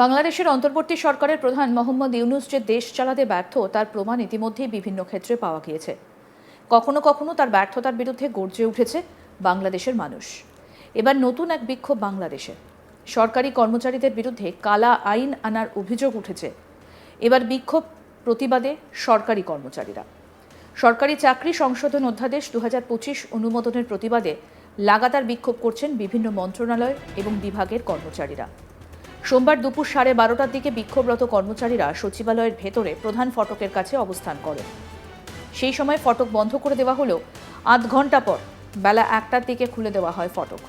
বাংলাদেশের অন্তর্বর্তী সরকারের প্রধান মোহাম্মদ ইউনুস যে দেশ চালাতে ব্যর্থ, তার প্রমাণ ইতিমধ্যেই বিভিন্ন ক্ষেত্রে পাওয়া গিয়েছে। কখনো কখনো তার ব্যর্থতার বিরুদ্ধে গর্জে উঠেছে বাংলাদেশের মানুষ। এবার নতুন এক বিক্ষোভ বাংলাদেশে। সরকারি কর্মচারীদের বিরুদ্ধে কালা আইন আনার অভিযোগ উঠেছে। এবার বিক্ষোভ প্রতিবাদে সরকারি কর্মচারীরা। সরকারি চাকরি সংশোধন অধ্যাদেশ দু হাজার পঁচিশ অনুমোদনের প্রতিবাদে লাগাতার বিক্ষোভ করছেন বিভিন্ন মন্ত্রণালয় এবং বিভাগের কর্মচারীরা। সোমবার দুপুর সাড়ে বারোটার দিকে বিক্ষোভরত কর্মচারীরা সচিবালয়ের ভেতরে প্রধান ফটকের কাছে অবস্থান করেন। সেই সময় ফটক বন্ধ করে দেওয়া হলেও আধ ঘণ্টা পর বেলা একটার দিকে খুলে দেওয়া হয় ফটক।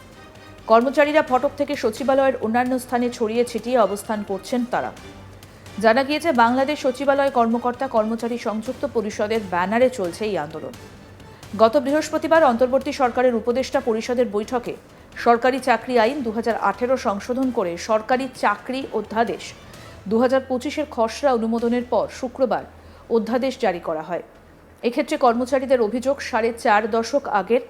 কর্মচারীরা ফটক থেকে সচিবালয়ের অন্যান্য স্থানে ছড়িয়ে ছিটিয়ে অবস্থান করছেন তারা। জানা গিয়েছে, বাংলাদেশ সচিবালয় কর্মকর্তা কর্মচারী সংযুক্ত পরিষদের ব্যানারে চলছে এই আন্দোলন। গত বৃহস্পতিবার অন্তর্বর্তী সরকারের উপদেষ্টা পরিষদের বৈঠকে সরকারি চাকরি আইন দু হাজার আঠেরো সংশোধন করে সরকারি চাকরি অধ্যাদেশ। দু হাজার পঁচিশের খসড়া অনুমোদনের পর শুক্রবার অধ্যাদেশ জারি করা হয়। এক্ষেত্রে কর্মচারীদের অভিযোগ সাড়ে চার দশক আগের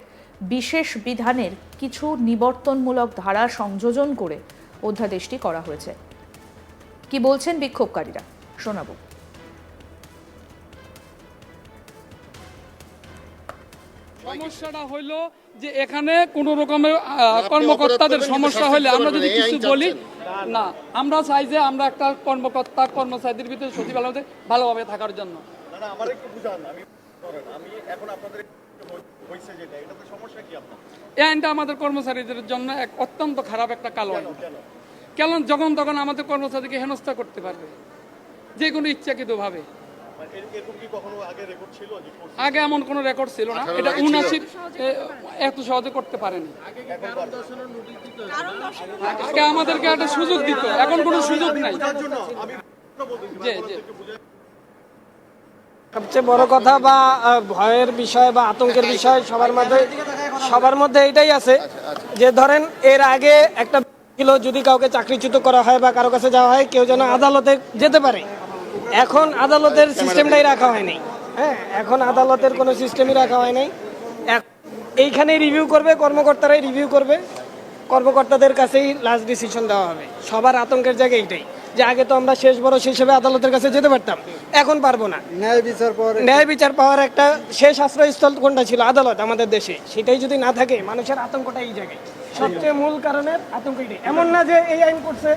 বিশেষ বিধানের কিছু নিবর্তনমূলক ধারা সংযোজন করে অধ্যাদেশটি করা হয়েছে। কি বলছেন বিক্ষোভকারীরা? শোনাবো। সমস্যাটা হইল যে এখানে কোন রকমের কর্মকর্তাদের সমস্যা হলে আমরা যদি কিছু বলি না আমরা চাই যে আমরা একটা কর্মকর্তা কর্মচারীদের ভিতরে সচিবালয়তে ভালোভাবে থাকার জন্য। না না আমার একটু বুঝান আমি করেন আমি এখন আপনাদের হয়েছে যেটা এটাতে সমস্যা কি আপনার? এই আইনটা আমাদের কর্মচারীদের জন্য এক অত্যন্ত খারাপ একটা কালো আইন। কেন? যখন তখন আমাদের কর্মচারীকে হেনস্থা করতে পারবে যে কোনো ইচ্ছাকৃত মানে আগে রেকর্ড ছিল যে করছে? আগে এমন কোনো রেকর্ড ছিল না। এটা উনাশি এত সহজে করতে পারেনি। আগে আমাদেরকে একটা সুযোগ দিত। এখন কোনো সুযোগ নাই। তার জন্য আমি বলতে জি জি। সবচেয়ে বড় কথা বা ভয়ের বিষয় বা আতঙ্কের বিষয় সবার মধ্যে সবার মধ্যে এটাই আছে যে ধরেন এর আগে একটা ছিল যদি কাউকে চাকরিচ্যুত করা হয় বা কারও কাছে যাওয়া হয় কেউ যেন আদালতে যেতে পারে। এখন আদালতের সিস্টেমটাই রাখা হয় নাই হ্যাঁ এখন আদালতের কোনো সিস্টেমই রাখা হয় নাই এইখানে রিভিউ করবে কর্মকর্তারাই রিভিউ করবে। কর্মকর্তাদের কাছেই লাস্ট ডিসিশন দেওয়া হবে। সবার আতঙ্কের জায়গা এইটাই যে আগে তো আমরা শেষ বড় হিসেবে আদালতের কাছে যেতে পারতাম। এখন পারব না। ন্যায় বিচার পরে ন্যায় বিচার পাওয়ার একটা শেষ আশ্রয়স্থল কোনটা ছিল? আদালত আমাদের দেশে। সেটাই যদি না থাকে মানুষের আতঙ্কটা এই জায়গায়। সবচেয়ে মূল কারণের আতঙ্ক এমন না যে এই আইন করছে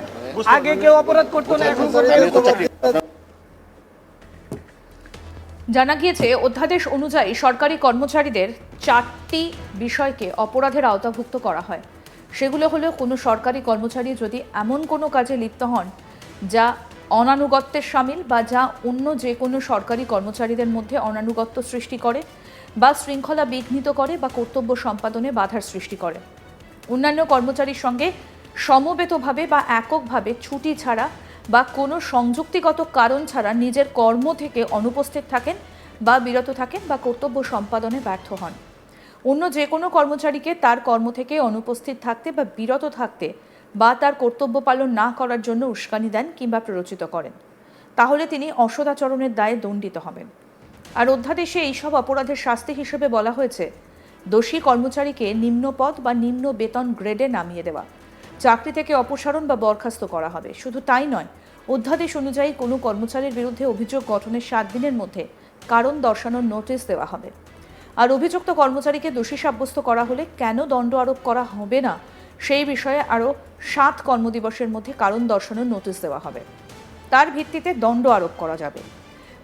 আগে কেউ অপরাধ করতো না এখন করবে এরকম না। জানা গিয়েছে, অধ্যাদেশ অনুযায়ী সরকারি কর্মচারীদের চারটি বিষয়কে অপরাধের আওতাভুক্ত করা হয়। সেগুলো হলো, কোনো সরকারি কর্মচারী যদি এমন কোনো কাজে লিপ্ত হন, যা অনানুগত্যের সামিল বা যা অন্য যে কোনো সরকারি কর্মচারীদের মধ্যে অনানুগত্য সৃষ্টি করে বা শৃঙ্খলা বিঘ্নিত করে বা কর্তব্য সম্পাদনে বাধার সৃষ্টি করে। অন্যান্য কর্মচারীর সঙ্গে সমবেতভাবে বা এককভাবে ছুটি ছাড়া বা কোনো সংযুক্তিগত কারণ ছাড়া নিজের কর্ম থেকে অনুপস্থিত থাকেন বা বিরত থাকেন বা কর্তব্য সম্পাদনে ব্যর্থ হন। অন্য যে কোনো কর্মচারীকে তার কর্ম থেকে অনুপস্থিত থাকতে বা বিরত থাকতে বা তার কর্তব্য পালন না করার জন্য উস্কানি দেন কিংবা প্ররোচিত করেন। তাহলে তিনি অসদাচরণের দায়ে দণ্ডিত হবেন। আর অধ্যাদেশে এইসব অপরাধের শাস্তি হিসেবে বলা হয়েছে, দোষী কর্মচারীকে নিম্ন পদ বা নিম্ন বেতন গ্রেডে নামিয়ে দেওয়া। চাকরি থেকে অপসারণ বা বরখাস্ত করা হবে। শুধু তাই নয়, অধ্যাদেশ অনুযায়ী কোনো কর্মচারীর বিরুদ্ধে অভিযোগ গঠনের সাত দিনের মধ্যে কারণ দর্শানোর নোটিশ দেওয়া হবে। আর অভিযুক্ত কর্মচারীকে দোষী সাব্যস্ত করা হলে কেন দণ্ড আরোপ করা হবে না, সেই বিষয়ে আরও সাত কর্মদিবসের মধ্যে কারণ দর্শানোর নোটিশ দেওয়া হবে। তার ভিত্তিতে দণ্ড আরোপ করা যাবে।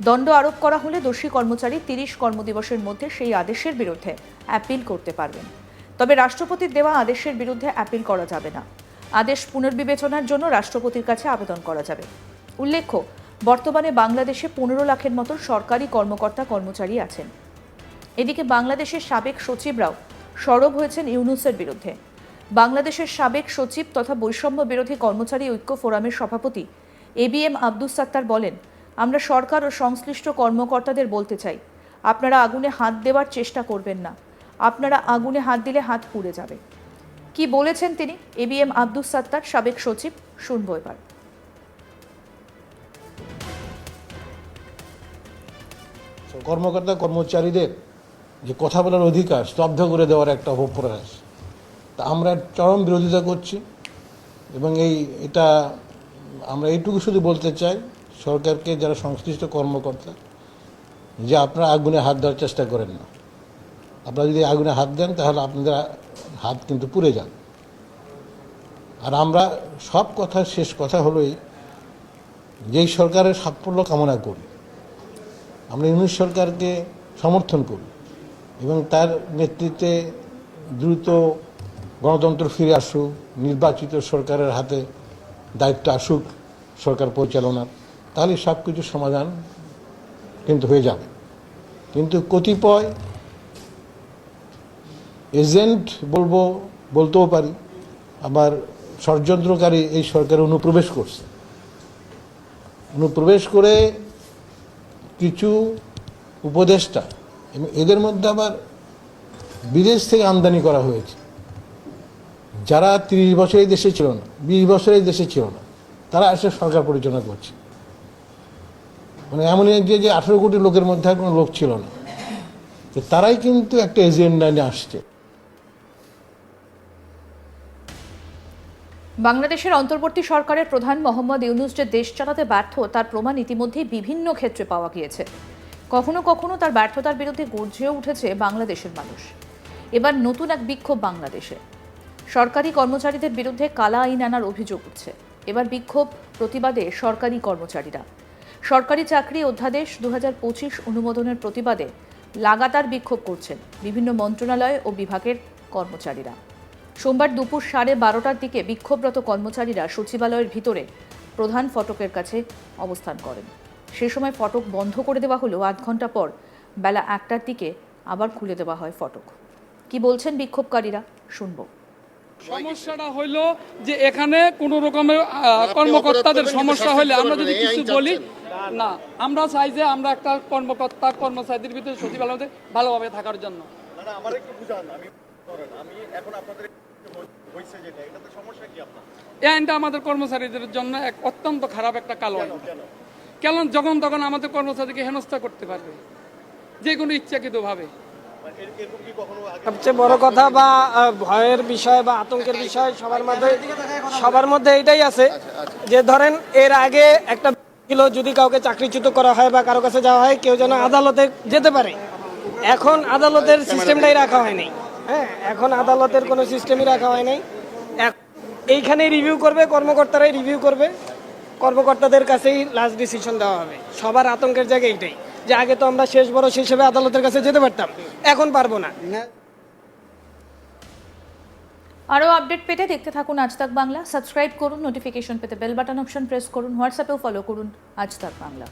দণ্ড আরোপ করা হলে দোষী কর্মচারী তিরিশ কর্মদিবসের মধ্যে সেই আদেশের বিরুদ্ধে অ্যাপিল করতে পারবেন। তবে রাষ্ট্রপতির দেওয়া আদেশের বিরুদ্ধে অ্যাপিল করা যাবে না। আদেশ পুনর্বিবেচনার জন্য রাষ্ট্রপতির কাছে আবেদন করা যাবে। উল্লেখ্য, বর্তমানে বাংলাদেশে পনেরো লাখের মতো সরকারি কর্মকর্তা কর্মচারী আছেন। এদিকে বাংলাদেশের সাবেক সচিবরাও সরব হয়েছেন ইউনুসের বিরুদ্ধে। বাংলাদেশের সাবেক সচিব তথা বৈষম্য বিরোধী কর্মচারী ঐক্য ফোরামের সভাপতি A B M Abdus Sattar বলেন, আমরা সরকার ও সংশ্লিষ্ট কর্মকর্তাদের বলতে চাই, আপনারা আগুনে হাত দেওয়ার চেষ্টা করবেন না। আপনারা আগুনে হাত দিলে হাত পুড়ে যাবে। কি বলেছেন তিনি? A B M Abdus Sattar, সাবেক সচিব, শুনব এবার। কর্মকর্তা, কর্মচারীদের যে কথা বলার অধিকার স্তব্ধ করে দেওয়ার একটা অপপ্রয়াস তা আমরা চরম বিরোধিতা করছি এবং এই, এটা আমরা এইটুকু শুধু বলতে চাই, সরকারকে যারা সংশ্লিষ্ট কর্মকর্তা, যে আপনারা আগুনে হাত দেওয়ার চেষ্টা করেন না। আপনারা যদি আগুনে হাত দেন, তাহলে আপনাদের হাত কিন্তু পুড়ে যান আর আমরা সব কথার শেষ কথা হলোই যেই সরকারের সাফল্য কামনা করি, আমরা ইউনিট সরকারকে সমর্থন করি এবং তার নেতৃত্বে দ্রুত গণতন্ত্র ফিরে আসুক, নির্বাচিত সরকারের হাতে দায়িত্ব আসুক সরকার পরিচালনার, তাহলে সব কিছু সমাধান কিন্তু হয়ে যাবে। কিন্তু কতিপয় এজেন্ট বলব, বলতেও পারি, আবার ষড়যন্ত্রকারী এই সরকারে অনুপ্রবেশ করছে। অনুপ্রবেশ করে কিছু উপদেষ্টা, এবং এদের মধ্যে আবার বিদেশ থেকে আমদানি করা হয়েছে। যারা তিরিশ বছর দেশে ছিল না, বিশ বছর দেশে ছিল না, তারা এসে সরকার পরিচালনা করছে। মানে এমন এক যে আঠেরো কোটি লোকের মধ্যে কোনো লোক ছিল না। তারাই কিন্তু একটা এজেন্ডা নিয়ে আসছে। বাংলাদেশের অন্তর্বর্তী সরকারের প্রধান মোহাম্মদ ইউনুস যে দেশ চালাতে ব্যর্থ, তার প্রমাণ ইতিমধ্যেই বিভিন্ন ক্ষেত্রে পাওয়া গিয়েছে। কখনো কখনো তার ব্যর্থতার বিরুদ্ধে গর্জেও উঠেছে বাংলাদেশের মানুষ। এবার নতুন এক বিক্ষোভ বাংলাদেশে। সরকারি কর্মচারীদের বিরুদ্ধে কালা আইন আনার অভিযোগ উঠছে। এবার বিক্ষোভ প্রতিবাদে সরকারি কর্মচারীরা। সরকারি চাকরি অধ্যাদেশ দু হাজার পঁচিশ অনুমোদনের প্রতিবাদে লাগাতার বিক্ষোভ করছেন বিভিন্ন মন্ত্রণালয় ও বিভাগের কর্মচারীরা। সোমবার দুপুর সাড়ে বারোটার দিকে বিক্ষোভরত কর্মচারীরা সচিবালয়ের ভিতরে প্রধান ফটকের কাছে অবস্থান করেন। সে সময় ফটক বন্ধ করে দেওয়া হলো আধ ঘণ্টা পর বেলা একটার দিকে আবার খুলে দেওয়া হয় ফটক। কি বলছেন বিক্ষোভকারীরা? শুনব। সমস্যাটা হইল যে এখানে কোন রকমের কর্মকর্তাদের সমস্যা হলে আমরা যদি কিছু বলি না আমরা চাই যে আমরা একটা কর্মকর্তা কর্মচারীদের ভিতরে সচিবালয়তে ভালোভাবে থাকার জন্য। না না আমার একটু বুঝান আমি আমি এখন আপনাদের আইনটা আমাদের কর্মচারীদের জন্য এক অত্যন্ত খারাপ একটা কালো কেন যখন তখন আমাদের কর্মচারীকে হেনস্থা করতে পারবে? যে কোনো ইচ্ছাকৃত ভাবে মানে এর- এরকম কি কখনো আগে সবচেয়ে বড় কথা বা ভয়ের বিষয় বা আতঙ্কের বিষয় সবার মধ্যে সবার মধ্যে এটাই আছে। যে ধরেন এর আগে একটা ছিল যদি কাউকে চাকরিচ্যুত করা হয় বা কারও কাছে যাওয়া হয় কেউ যেন আদালতে যেতে পারে। এখন আদালতের সিস্টেমটাই রাখা হয় নাই হ্যাঁ এখন আদালতের কোনো সিস্টেমই রাখা হয় নাই। এইখানেই রিভিউ করবে, কর্মকর্তারাই রিভিউ করবে। কর্মকর্তাদের কাছেই লাস্ট ডিসিশন দেওয়া হবে। সবার আতঙ্কের জায়গা এইটাই, যে আগে তো আমরা শেষ বড় হিসেবে আদালতের কাছে যেতে পারতাম। এখন পারব না। আরও আপডেট পেতে দেখতে থাকুন আজ তাক বাংলা। সাবস্ক্রাইব করুন নোটিফিকেশন পেতে বেল বাটন অপশন প্রেস করুন হোয়াটসঅ্যাপেও ফলো করুন আজ তাক বাংলা।